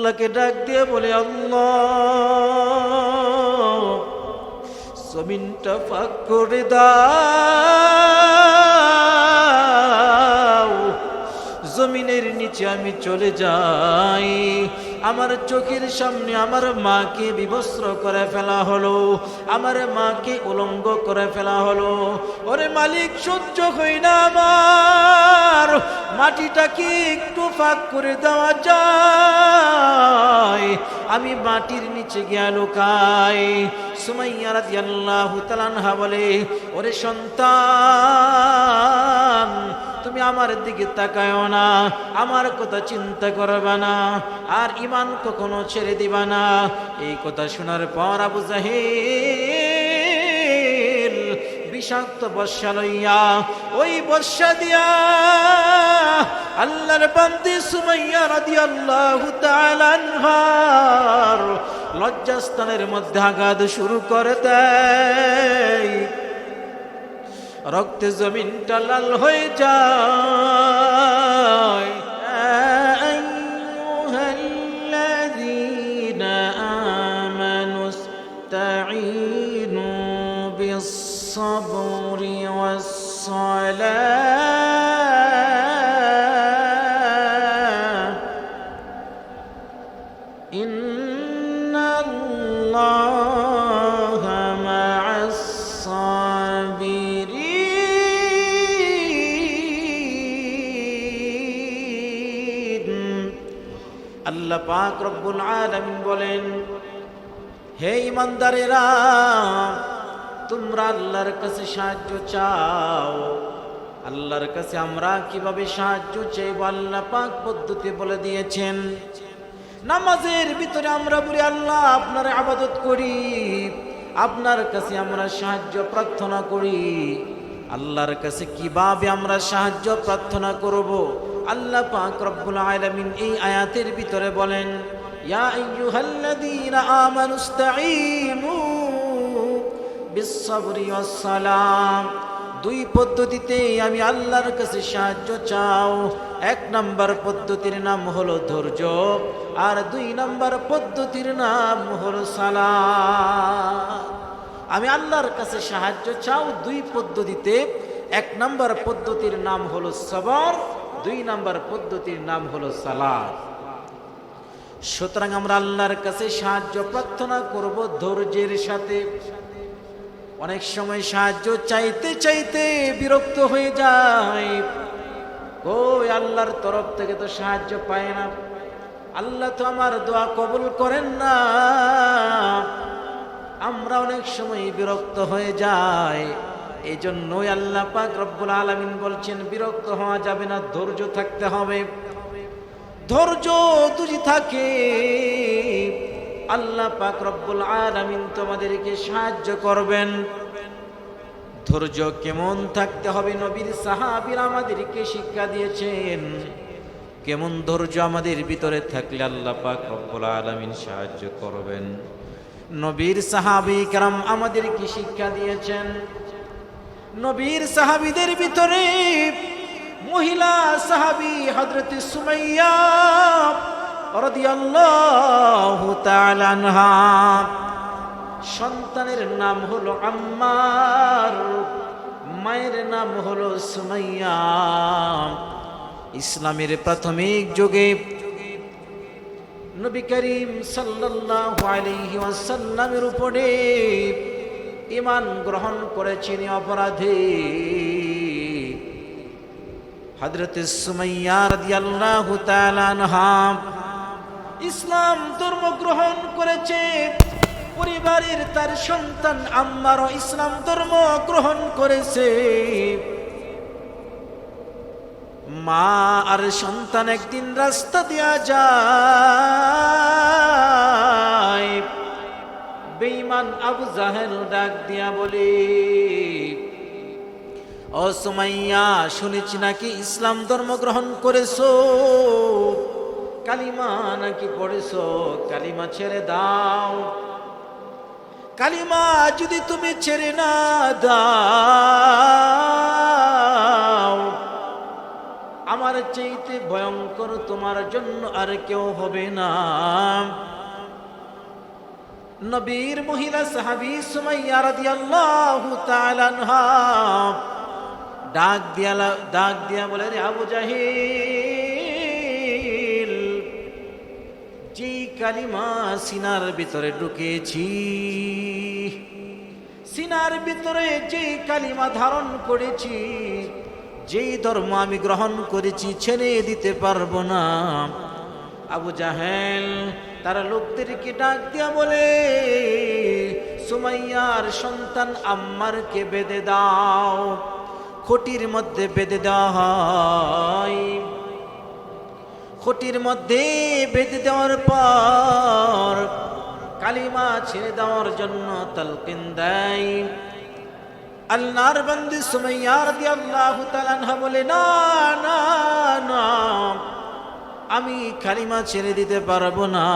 আল্লাহকে ডাক দিয়ে বলে আল্লাহ জমিনটা ফাঁক করে দাও। জমিনের নিচে আমি চলে যাই। আমার চোখের সামনে আমার মাকে বিবস্ত্র করে ফেলা হলো, আমার মাকে উলঙ্গ করে ফেলা হলো। ওরে মালিক, সহ্য হই না আমার। মাটিটাকে একটু ফাঁক করে দেওয়া যায়। আমি মাটির নিচে গিয়া লুকাই। সুমাইয়া রাদিয়াল্লাহু তাআলা বলে, ওরে সন্তান তুমি আমার দিকে তাকায়ও না, আমার কথা চিন্তা করবে না, আর ইমান কখনো ছেড়ে দিবা না। এই কথা শোনার পর আবু জাহিল বিষাক্ত বর্ষা লইয়া ওই বর্ষা দিয়া আল্লাহর বান্দি সুমাইয়া তাআলা আনহার লজ্জাস্থানের মধ্যে আঘাত শুরু করে দেয়। রক্তে জমিনটা লাল হয়ে যায় أيها الذين আল্লাহ পাক রব্বুল আলামিন বলেন, হে ইমানদারেরা তোমরা আল্লাহর কাছে সাহায্য চাও। আল্লাহর কাছে আমরা কীভাবে সাহায্য চাইব আল্লাহ পাক পদ্ধতি বলে দিয়েছেন। নামাজের ভিতরে আমরা বলি, আল্লাহ, আপনার আবাদত করি, আপনার কাছে আমরা সাহায্য প্রার্থনা করি। আল্লাহর কাছে কীভাবে আমরা সাহায্য প্রার্থনা করব? আল্লাহ পাক রব্বুল আলামিন এই আয়াতের ভিতরে বলেন, ইয়া আইয়ুহাল্লাযীনা আমানুস্তাঈনু বিস-সাবরি ওয়াস-সালাম। দুই পদ্ধতিতে আমি আল্লাহর কাছে সাহায্য চাও। এক নাম্বার পদ্ধতির নাম হলো ধৈর্য, আর দুই নাম্বার পদ্ধতির নাম হলো সালাম। আমি আল্লাহর কাছে সাহায্য চাও দুই পদ্ধতিতে। এক নাম্বার পদ্ধতির নাম হলো সবর দুই নাম্বার পদ্ধতির নাম হলো সালাদ সুতরাং আমরা আল্লাহর কাছে সাহায্য প্রার্থনা করব ধৈর্যের সাথে। অনেক সময় সাহায্য চাইতে চাইতে বিরক্ত হয়ে যায়। ওই আল্লাহর তরফ থেকে তো সাহায্য পায় না। আল্লাহ তো আমার দোয়া কবুল করেন না। আমরা অনেক সময় বিরক্ত হয়ে যাই। এই জন্যই আল্লাহ পাক রব্বুল আলমিন বলছেন, বিরক্ত হওয়া যাবে না, ধৈর্য থাকতে হবে। ধৈর্য তুই থাকে, আল্লাহ পাক রব্বুল আলমিন তোমাদেরকে সাহায্য করবেন। ধৈর্য কেমন থাকতে হবে, নবীর সাহাবির আমাদেরকে শিক্ষা দিয়েছেন। কেমন ধৈর্য আমাদের ভিতরে থাকলে আল্লাহ পাক রব্বুল আলমিন সাহায্য করবেন। নবীর সাহাবি কারাম আমাদেরকে শিক্ষা দিয়েছেন। নবীর সাহাবিদের ভিতরে মহিলা সাহাবি হযরত সুমাইয়া সন্তানের নাম হলো আম্মার, মায়ের নাম হলো সুমাইয়া। ইসলামের প্রাথমিক যুগে নবী করিম সাল্লাল্লাহু আলাইহি ওয়াসাল্লামের উপরে ঈমান গ্রহণ করেছেন অপরাধী। হযরত সুমাইয়া রাদিয়াল্লাহু ইসলাম ধর্ম গ্রহণ করেছে। পরিবারের তার সন্তান আম্মারও ইসলাম ধর্ম গ্রহণ করেছে। মা আর সন্তান একদিন রাস্তা দেয়া যায়। বেঈমান আবু জাহেল ডাক দিয়া বলে, ও সুমাইয়া, শুনেছি নাকি ইসলাম ধর্ম গ্রহণ করেছ? কালিমা নাকি পড়েছো? কালিমা ছেড়ে দাও। কালিমা যদি তুমি ছেড়ে না দাও, আমার চাইতে ভয়ঙ্কর তোমার জন্য আর কেউ হবে না। নবীর মহিলা সাহাবি সুমাইয়া রাদিয়াল্লাহু তাআলা আনহা। ডাক দিয়া ডাক দিয়া বলে, রে আবু জাহিল, যেই কালিমা সিনার ভিতরে ঢুকেছি, সিনার ভিতরে যে কালিমা ধারণ করেছি, যেই ধর্ম আমি গ্রহণ করেছি, ছেড়ে দিতে পারব না। আবু জাহেল তারা লোকদেরকে ডাক দিয়া বলে, সুমাইয়ার সন্তান আম্মারকে বেঁধে দাও, খুঁটির মধ্যে বেঁধে দেওয়া খুঁটির মধ্যে বেঁধে দেওয়ার পর কালিমা ছেড়ে দেওয়ার জন্য তালকিন দেয়। আল্লাহর বন্দি সুমাইয়া রাদিয়াল্লাহু তাআলা আনহা বলে, না না না আমি কালিমা ছেড়ে দিতে পারব না।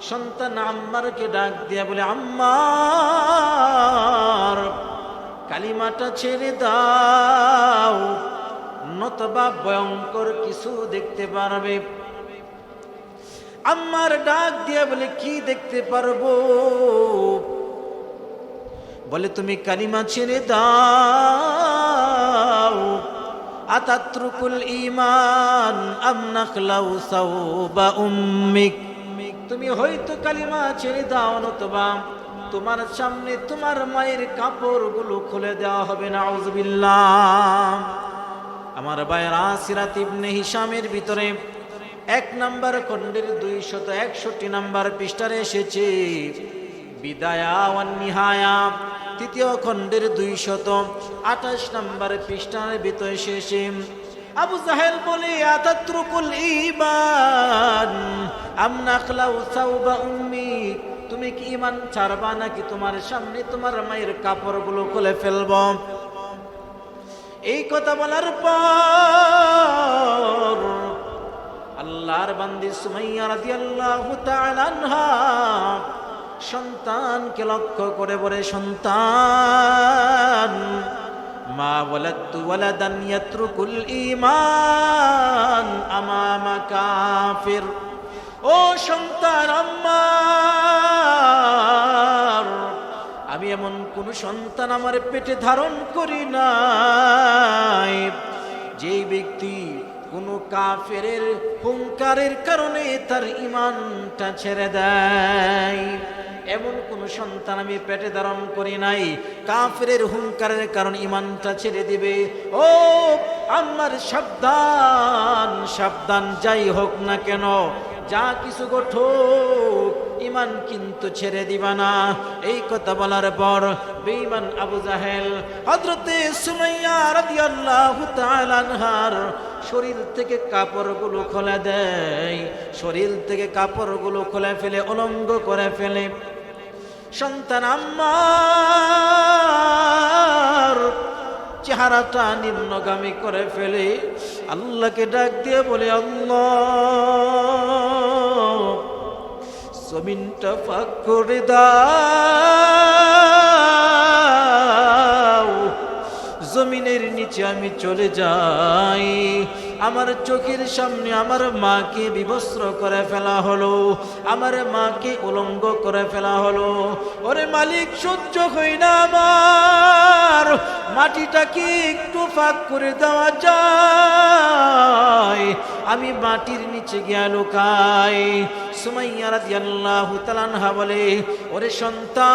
সন্তান আম্মারকে ডাক দিয়া বলে, আম্মার, কালিমাটা ছেড়ে দাও। নতবা ভয়ঙ্কর কিছু দেখতে পারবে। আম্মার ডাক দিয়া বলে, কি দেখতে পারব? বলে, তুমি কালিমা ছেড়ে দাও। ইমান তুমি হয়তো কালিমা ছেড়ে দাও নতবা। তোমার সামনে তোমার মায়ের কাপড়গুলো খুলে দেওয়া হবে না আমার বায়রা সিরাত ইবনে হিসামের ভিতরে এক নাম্বার খণ্ডের দুইশত একষট্টি নাম্বার পৃষ্ঠারে এসেছে, বিদায়া নিহায়া। তৃতীয় খণ্ডের দুইশত আঠাশ নাম্বার পৃষ্ঠার ভিতরে এসেছে আবু জাহেল বলে, আতাত্রুকুল ইমান আমনাখলাউ সাউবা উম্মি, তুমি কি ইমান ছাড়বা নাকি তোমার সামনে তোমার মায়ের কাপড়গুলো খুলে ফেলব? এই কথা বলার পর আল্লাহর বান্দি সুমাইয়া রাদিয়াল্লাহু তাআলা আনহা সন্তানকে লক্ষ্য করে বলে, সন্তান, মা ওয়ালাদতু ওয়ালাদান ইয়াতরুকুল ঈমান আমামা কাফির। ও সন্তান আম্মার আমি এমন কোন সন্তান আমার পেটে ধারণ করি নাই। যেই ব্যক্তি কোন কাফের হুঙ্কারের কারণে তার ইমানটা ছেড়ে দেয়। এমন কোন সন্তান আমি পেটে ধারণ করি নাই। কাফের হুঙ্কারের কারণ ইমানটা ছেড়ে দিবে। ও, আমার সাবধান সাবধান যাই হোক না কেন, যা কিছু ঘটুক, ইমান কিন্তু ছেড়ে দিবা না। এই কথা বলার পর বেঈমান আবু জাহেল হযরতে সুমাইয়া শরীর থেকে কাপড়গুলো খুলে দেয়। শরীর থেকে কাপড়গুলো খুলে ফেলে, অলঙ্গ করে ফেলে। সন্তান চেহারাটা নিম্নগামী করে ফেলে। আল্লাহকে ডাক দিয়ে বলে আল্লাহ জমিনটা ফাঁক করে দাও। নিচে আমি চলে যাই। আমার চোখের সামনে আমার মাকে বিবস্ত্র করে ফেলা হলো। আমার মাকে উলঙ্গ করে ফেলা হলো। ওরে মালিক, সহ্য হই না আমার। মাটিটাকে একটু ফাঁক করে দেওয়া যায় আমি মাটির নিচে গিয়া লুকাই। সুমাইয়া রাদিয়াল্লাহু তাআলা বলে, ওরে সন্তান,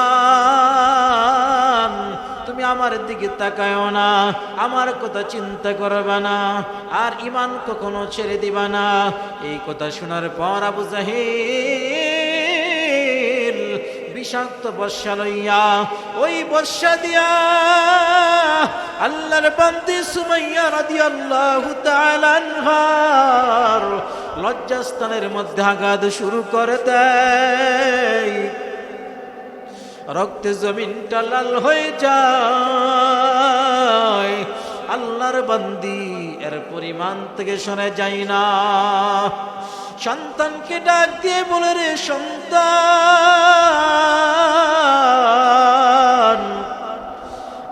তুমি আমার দিকে তাকায়ও না, আমার কথা চিন্তা করবে না, আর ইমান কখনো ছেড়ে দিবা না। এই কথা শোনার পর আবু জাহিল বিষাক্ত বর্ষা লইয়া, ওই বর্ষা দিয়া আল্লাহর বান্দি সুমাইয়া তাআলা আনহার লজ্জাস্থানের মধ্যে আঘাত শুরু করে দেয়। রক্তে জমিনটা লাল হয়ে যায়। আল্লাহর বান্দি এর পরিমাণ থেকে সরে যায় না। সন্তানকে ডাক দিয়ে বলে রে সন্তান,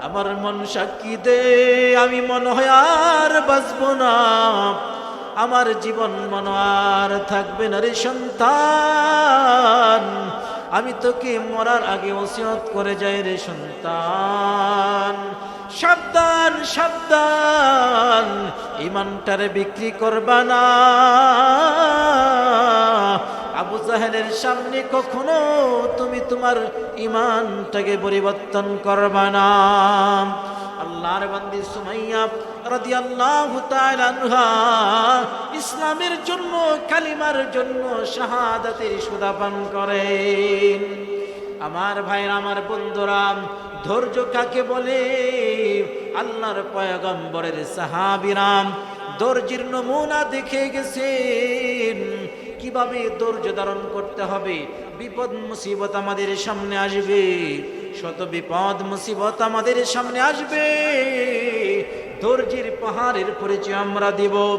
আমার মন সাক্ষী দে, আমি মনে হয় আর বাঁচব না। আমার জীবন মনে আর থাকবে না রে সন্তান। আমি তোকে মরার আগে ওসিয়ত করে যাই রে সন্তান। সাবধান সাবধান, ইমানটারে বিক্রি করবা না। আবু জাহেলের সামনে কখনো তুমি তোমার ইমানটাকে পরিবর্তন করবা না। আল্লাহর বান্দি সুমাইয়া ইসলামের জন্য, কালিমার জন্য শাহাদাতের সুদাপান করেন। আমার ভাইরা আমার বন্ধুরা ধৈর্য কাকে বলে? আল্লাহর পয়গম্বরের সাহাবিরাম ধৈর্যের নমুনা দেখে গেছেন। কীভাবে ধৈর্য ধারণ করতে হবে? বিপদ, মুসিবত আমাদের সামনে আসবে। শত বিপদ, মুসিবত আমাদের সামনে আসবে। ধৈর্যের পাহাড়ের পরিচয় আমরা দিব।